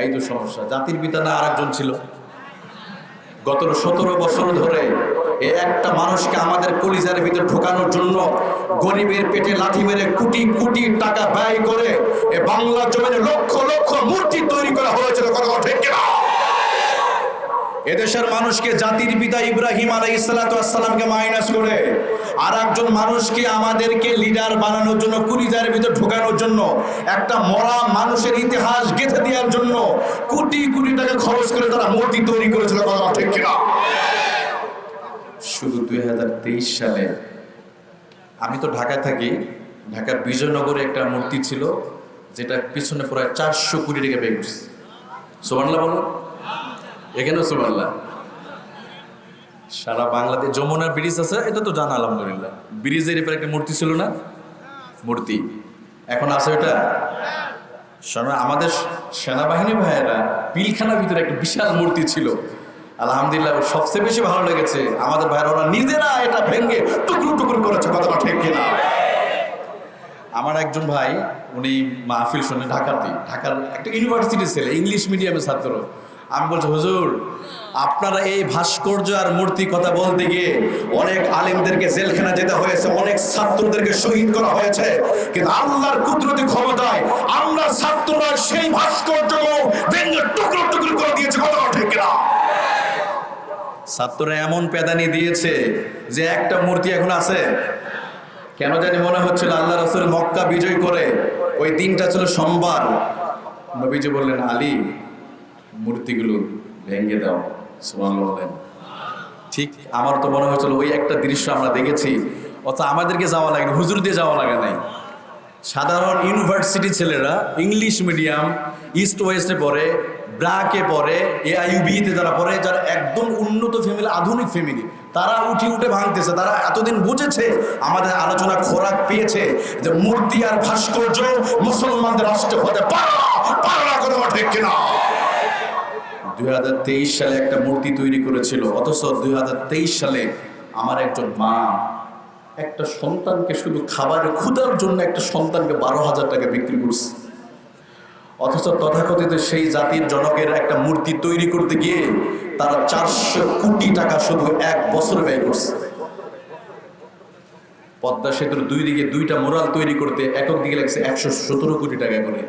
এই তো সমস্যা। জাতির পিতা না আরেকজন ছিল। গত সতেরো বছর ধরে একটা মানুষকে আমাদের কলিজার ভিতরে ঢোকানোর জন্য গরিবের পেটে লাঠি মেরে কোটি কোটি টাকা ব্যয় করে এ বাংলা জমিনে লক্ষ লক্ষ মূর্তি তৈরি করা হয়েছিল। কথা ঠিক কিনা? এদেশের মানুষকে জাতির পিতা ইব্রাহিম আলাই ইসালাতামকে মাইনাস করে আর একজন মানুষকে আমাদেরকে লিডার বানানোর জন্য কুড়িজার ভিতর ঢোকানোর জন্য একটা মরা মানুষের ইতিহাস গেঁথে দেওয়ার জন্য কোটি কোটি টাকা খরচ করে তারা মূর্তি তৈরি করেছিল, কথা ঠিক কিনা? শুধু দুই হাজার তেইশ সালে। আমি তো ঢাকায় থাকি, ঢাকার বিজয়নগরে একটা মূর্তি ছিল যেটা পিছনে প্রায় চারশো কোটি টাকা করছে। সোমানলা বলো এখানেও সুবাল্লাহ সারা বাংলাদেশ যমুনা ব্রিজ আছে, এটা তো জানা, আলহামদুলিল্লাহ। ব্রিজের এবার একটা মূর্তি ছিল না? মূর্তি। এখন আছে ওটা? আমাদের সেনাবাহিনী ভাইয়েরা পিলখানার ভিতরে একটা বিশাল মূর্তি ছিল। আলহামদুলিল্লাহ সবচেয়ে বেশি ভালো লেগেছে। আমাদের ভাইয়েরা, ওরা নিজেরা এটা ভেঙে টুকরো টুকরো করেছে, কথাটা ঠিক কিনা। আমার একজন ভাই, উনি মাহফিল শুনে, ঢাকাতে। ঢাকার একটা ইউনিভার্সিটি ছেলে, ইংলিশ মিডিয়ামের ছাত্র। আমি বলছি, হুজুর, আপনারা এই ভাস্কর্য আর মূর্তি কথা বলতে গিয়ে অনেক আলেমদেরকে জেলখানা যেতে হয়েছে, অনেক ছাত্রদেরকে শহীদ করা হয়েছে, কিন্তু আল্লাহর কুদরতি ক্ষমতায় আমরা ছাত্ররা সেই ভাস্কর্য ভেঙে টুকরো টুকরো করে দিয়েছে, কথা ঠিক কিনা? ছাত্ররা এমন পেদানি দিয়েছে যে একটা মূর্তি এখন আছে। কেন জানি মনে হচ্ছিল আল্লাহ রসুল মক্কা বিজয় করে, ওই দিনটা ছিল সোমবার। নবীজি বললেন, আলী মূর্তিগুলো ভেঙে দাও সুমান বললেন ঠিক আমার তো মনে হয়েছিল ওই একটা দৃশ্য আমরা দেখেছি অত আমাদেরকে যাওয়া লাগে হুজুর দিয়ে যাওয়া লাগে নাই। সাধারণ ইউনিভার্সিটি ছেলেরা ইংলিশ মিডিয়াম, ইস্ট ওয়েস্টে পড়ে, ব্রাকে পড়ে এআইউবিতে যারা পড়ে, যারা একদম উন্নত ফ্যামিলি, আধুনিক ফ্যামিলি, তারা উঠি উঠে ভাঙতেছে, তারা এতদিন বুঝেছে, আমাদের আলোচনা খোরাক পেয়েছে যে মূর্তি আর ভাস্কর্য মুসলমানদের রাষ্ট্র হতে পারে পারে ঠিক কিনা। দুই হাজার তেইশ সালে একটা মূর্তি তৈরি করেছিল, অথচ দুই হাজার তেইশ সালে আমার একজন মা একটা সন্তানকে শুধু খাবারের ক্ষুধার জন্য একটা সন্তানকে বারো হাজার টাকা বিক্রি করছে। অথচ তথাকথিত সেই জাতির জনকের একটা মূর্তি তৈরি করতে গিয়ে তারা চারশো কোটি টাকা শুধু এক বছর ব্যয় করছে। পদ্মা সেতুর দুই দিকে দুইটা মোরাল তৈরি করতে একক দিকে লাগছে একশো সতেরো কোটি টাকা করে।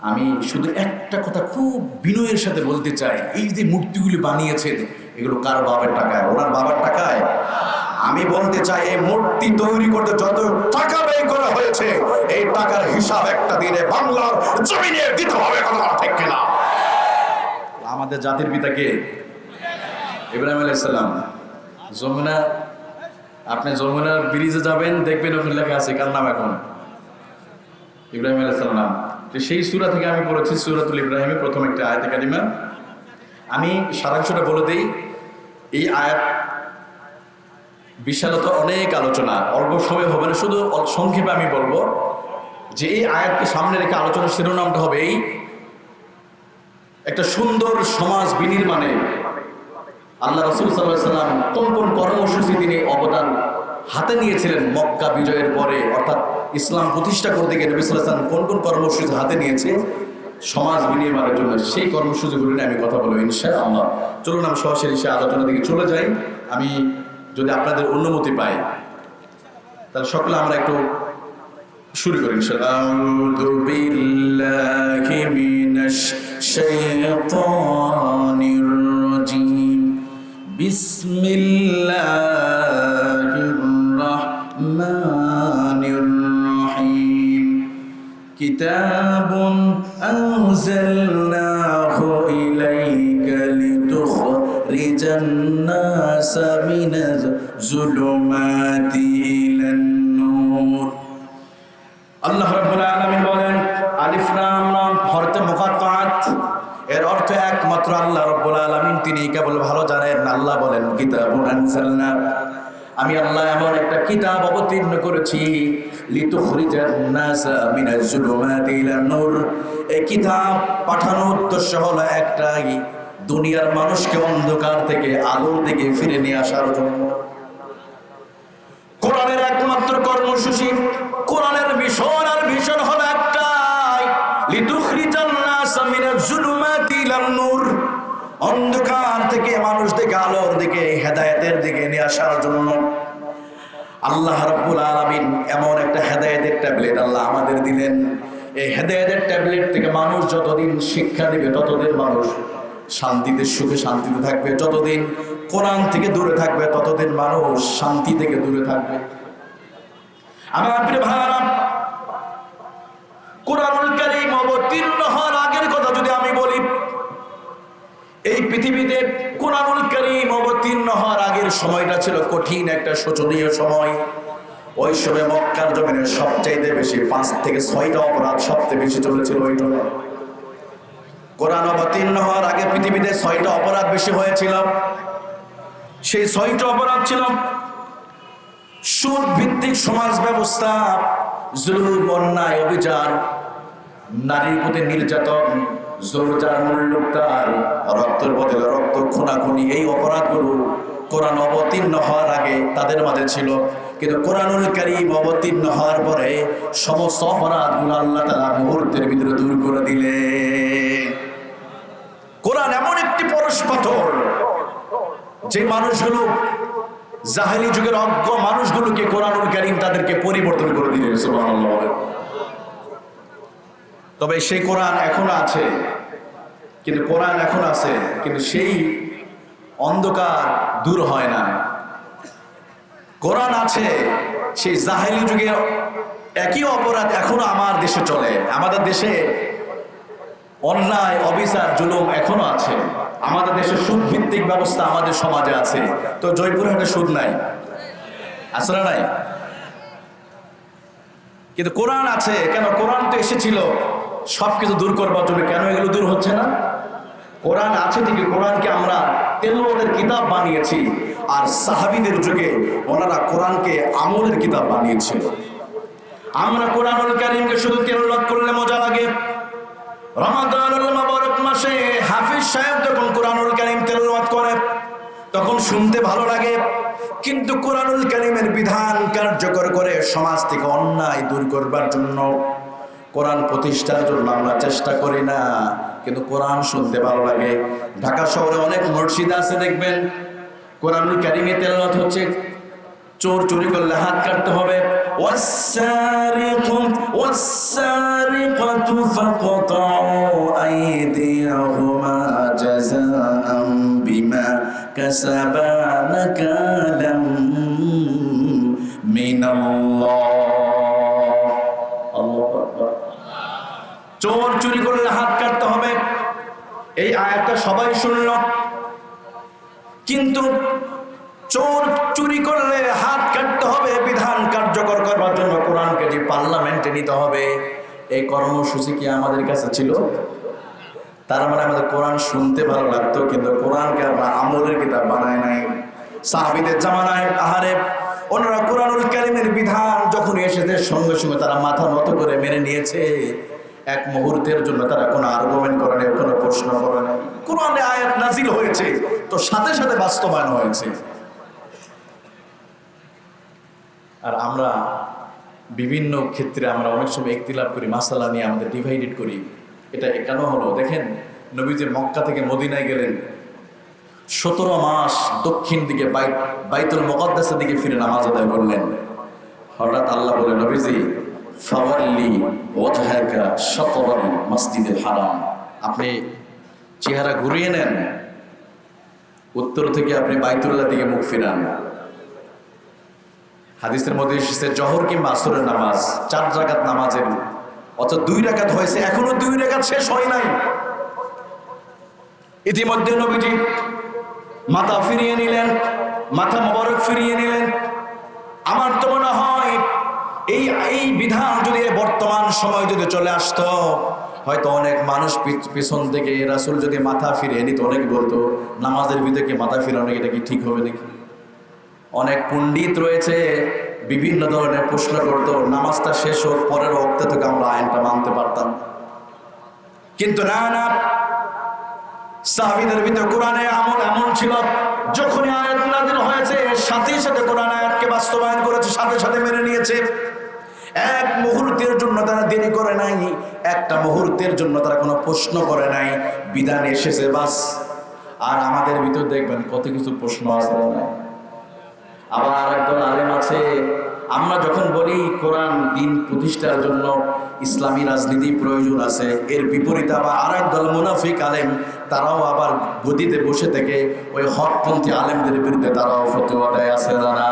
আমি শুধু একটা কথা খুব বিনয়ের সাথে বলতে চাই, এই যে মূর্তিগুলি বানিয়েছেন, এগুলো কার বাবার টাকায়? ওনার বাবার টাকায়? আমি বলতে চাই, এই মূর্তি তৈরি করতে যত টাকা ব্যয় করা হয়েছে, এই টাকার হিসাব একটা দিনে বাংলার জমিনে দিতে হবে, কথা ঠিক কিনা? আমাদের জাতির পিতাকে ইব্রাহিম আলাইসাল্লাম যমুনা, আপনি যমুনার ব্রিজে যাবেন, দেখবেন ওখানে লেখা আছে, কার নাম এখন? ইব্রাহিম আলাইসাল্লাম তো সেই সুরা থেকে আমি পড়েছি সুরাতুল ইব্রাহিমের প্রথম একটা আয়াত কারিমা। আমি সারাংশটা বলে দিই, এই আয়াত বিশালত অনেক আলোচনা, অল্প সময় হবে না, শুধু সংক্ষেপে আমি বলব যে এই আয়াতকে সামনে রেখে আলোচনার শিরোনামটা হবে এই, একটা সুন্দর সমাজ বিনির্মাণে। আল্লাহ রসুল সাল্লাহ সাল্লাম কোন কোন কর্মসূচি তিনি অবদান হাতে নিয়েছিলেন মক্কা বিজয়ের পরে, অর্থাৎ ইসলাম প্রতিষ্ঠা করতে গিয়ে নবী সাল্লাম কোন কোন কর্মসূচি হাতে নিয়েছে, সমাজ বিনির্মাণের জন্য সেই কর্মসূচিগুলো নিয়ে আমি কথা বলব ইনশা আল্লাহ চলুন, আমি সরাসরি সে আলোচনা দিকে চলে যাই। আমি যদি আপনাদের অনুমতি পাই, তাহলে সকলে আমরা একটু শুরু করি ইনশাআল্লাহ। আউযু কিতাবুন আনজালনাহু ইলাইকা লিতুখরিজান নাসা মিনাজ যুলুমাতি ইলান নূর। আল্লাহ রাব্বুল আলামিন বলেন, আলিফ লাম লাম হরতে মুকাত্তাআত এর অর্থ একমাত্র আল্লাহ রাব্বুল আলামিন, তিনি কেবল ভালো জানেন, আল্লাহ বলেন, কিতাবুন আনজালনা। আমি আল্লাহ এমন একটা কিতাব অবতীর্ণ করেছি কিতাব দুনিয়ার মানুষকে অন্ধকার থেকে আলোর দিকে ফিরে নিয়ে আসার জন্য। কোরআনের একমাত্র কর্মসূচি, কোরআনের ভীষণ আর ভীষণ হল একটাই অন্ধকার থেকে মানুষ থেকে আলোর দিকে, হেদায়তের দিকে নিয়ে আসার জন্য। আল্লাহ রাব্বুল আলামিন এমন একটা হেদায়েতের ট্যাবলেট আল্লাহ আমাদের দিলেন। এই হেদায়েতের ট্যাবলেট থেকে মানুষ যতদিন শিক্ষা নেবে ততদিন মানুষ শান্তিতে সুখে শান্তিতে থাকবে। যতদিন কোরআন থেকে দূরে থাকবে, ততদিন মানুষ শান্তি থেকে দূরে থাকবে। আমার প্রিয় ভাইরা কোরআনুল কারীম অবতীর্ণ হওয়ার আগের কথা যদি আমি বলি, এই পৃথিবীতে কোরআনুল সময়টা ছিল কঠিন একটা শোচনীয় সময়। ওই সময় মক্কার জমিনে সবচাইতে বেশি পাঁচ থেকে ছয়টা অপরাধ সবচেয়ে বেশি চলেছিল ওই জন্য। কোরআন অবতীর্ণ হওয়ার আগে পৃথিবীতে ছয়টা অপরাধ বেশি হয়েছিল। সেই ছয়টা অপরাধ ছিল সুদ ভিত্তিক সমাজ ব্যবস্থা, জুলুম, অন্যায় অভিযান নারীর প্রতি নির্যাতন মুহূর্তের ভিতরে দূর করে দিলেন কোরআন এমন একটি পরশ পাথর, যে মানুষগুলো জাহেলি যুগের অজ্ঞ মানুষগুলোকে কোরআনুল কারীম তাদেরকে পরিবর্তন করে দিলেন বলেন। তবে সেই কোরআন এখনও আছে, কিন্তু কোরআন এখন আছে, কিন্তু সেই অন্ধকার দূর হয় না। কোরআন আছে, সেই জাহেলি যুগে একই অপরাধ এখনও আমার দেশে চলে। আমাদের দেশে অন্যায়, অবিচার, জুলুম এখনও আছে। আমাদের দেশে সুদ ভিত্তিক ব্যবস্থা আমাদের সমাজে আছে। তো জয়পুর জয়পুরহাটে সুদ নাই। আসলে নাই? কিন্তু কোরআন আছে, কেন কোরআন তো এসেছিল। সবকিছু দূর করবার জন্য কেন এগুলো দূর হচ্ছে না? কোরআন আছে ঠিকই, কোরআনকে আমরা তেলোয়াদের কিতাব বানিয়েছি আর সাহাবিদের যুগে ওনারা কোরআনকে আমলের কিতাব বানিয়েছিল। আমরা কোরআনুল কারীমকে শুধু তেলাওয়াত করলে মজা লাগে। রমাদানুল মুবারক মাসে হাফিজ সাহেব যখন কোরআনুল কারীম তেলাওয়াত করে, তখন শুনতে ভালো লাগে। কিন্তু কোরআনুল কারীমের বিধান কার্যকর করে সমাজ থেকে অন্যায় দূর করবার জন্য কোরআন প্রতিষ্ঠার জন্য আমরা চেষ্টা করি না। কিন্তু কোরআন শুনতে ভালো লাগে। ঢাকা শহরে অনেক মসজিদ আছে, দেখবেন। কোরআন কারিমে হচ্ছে, চোর চুরি করলে হাত কাটতে হবে। মিনা এই আয়াতটা সবাই শুনল। কিন্তু চোর চুরি করলে হাত কাটতে হবে, বিধান কার্যকর করবার জন্য কোরআনকে যে পার্লামেন্টে নিতে হবে, এই কর্মসূচি কি আমাদের কাছে ছিল? তার মানে আমাদের কোরআন শুনতে ভালো লাগতো, কিন্তু কোরআনকে আমরা আমলের কিতাব বানায় নাই। সাহাবিদের জামানায় আহারে ওনারা কোরআনুল কারিমের বিধান যখন এসেছে, সঙ্গে সঙ্গে তারা মাথা নত করে মেনে নিয়েছে। এক মুহূর্তের জন্য তারা কোনো আর্গুমেন্ট করে নেই, কোনো প্রশ্ন করে নেই। কোরআনে আয়াত নাজিল হয়েছে, তো সাথে সাথে বাস্তবায়ন হয়েছে। আর আমরা বিভিন্ন ক্ষেত্রে আমরা অনেক সময় একতিলাভ করি, মাসালা নিয়ে আমাদের ডিভাইডেড করি। এটা কেন হলো? দেখেন, নবীজি মক্কা থেকে মদিনায় গেলেন। সতেরো মাস দক্ষিণ দিকে বাই বাইতুল মোকদ্দাসের দিকে ফিরে নামাজ আদায় করলেন। হঠাৎ আল্লাহ বলে নবীজি ফাওয়াল্লি ওয়াজহাকা শাতরাল মসজিদুল হারাম। আপনি চেহারা ঘুরিয়ে নেন, উত্তর থেকে আপনি বাইতুল্লাহ দিকে মুখ ফিরান। হাদিসের মধ্যে এসেছে, জহর কি আসরের নামাজ, চার রাকাত নামাজের অর্থাৎ দুই রাকাত হয়েছে, এখনও দুই রাকাত শেষ হয় নাই। ইতিমধ্যে নবীজি মাথা ফিরিয়ে নিলেন, মাথা মোবারক ফিরিয়ে নিলেন। আমার তো মনে হয় এই এই বিধান যদি বর্তমান সময় যদি চলে আসতো, হয়তো অনেক মানুষ পিছন থেকে রাসুল যদি মাথা ফিরে নিত, অনেক বলতো, নামাজের ভিতরে মাথা ফিরানো, এটা কি ঠিক হবে নাকি? অনেক পণ্ডিত রয়েছে, বিভিন্ন ধরনের প্রশ্ন করতো, নামাজটা শেষ হোক, পরের রক্ত থেকে আমরা আইনটা মানতে পারতাম। কিন্তু না না। সাহাবিদের ভিতরে কোরআনে আমল এমন ছিল, যখনই আয়াত নাযিল হয়েছে, সাথে সাথে কোরআন আয়াতকে বাস্তবায়ন করেছে, সাথে সাথে মেনে নিয়েছে। এক মুহূর্তের জন্য তারা দেরি করে নাই, একটা মুহূর্তের জন্য তারা কোনো প্রশ্ন করে নাই, বিধান এসেছে বাস। আর আমাদের ভিতর দেখবেন কত কিছু প্রশ্ন আছে। আবার আরেকদল আলেম আছে, আমরা যখন বলি কোরআন দিন প্রতিষ্ঠার জন্য ইসলামী রাজনীতি প্রয়োজন আছে, এর বিপরীতে আবার আরেক দল মুনাফিক আলেম, তারাও আবার গদিতে বসে থেকে ওই হকপন্থী আলেমদের বিরুদ্ধে তারাও ফতোয়া দেয়, আছে জানা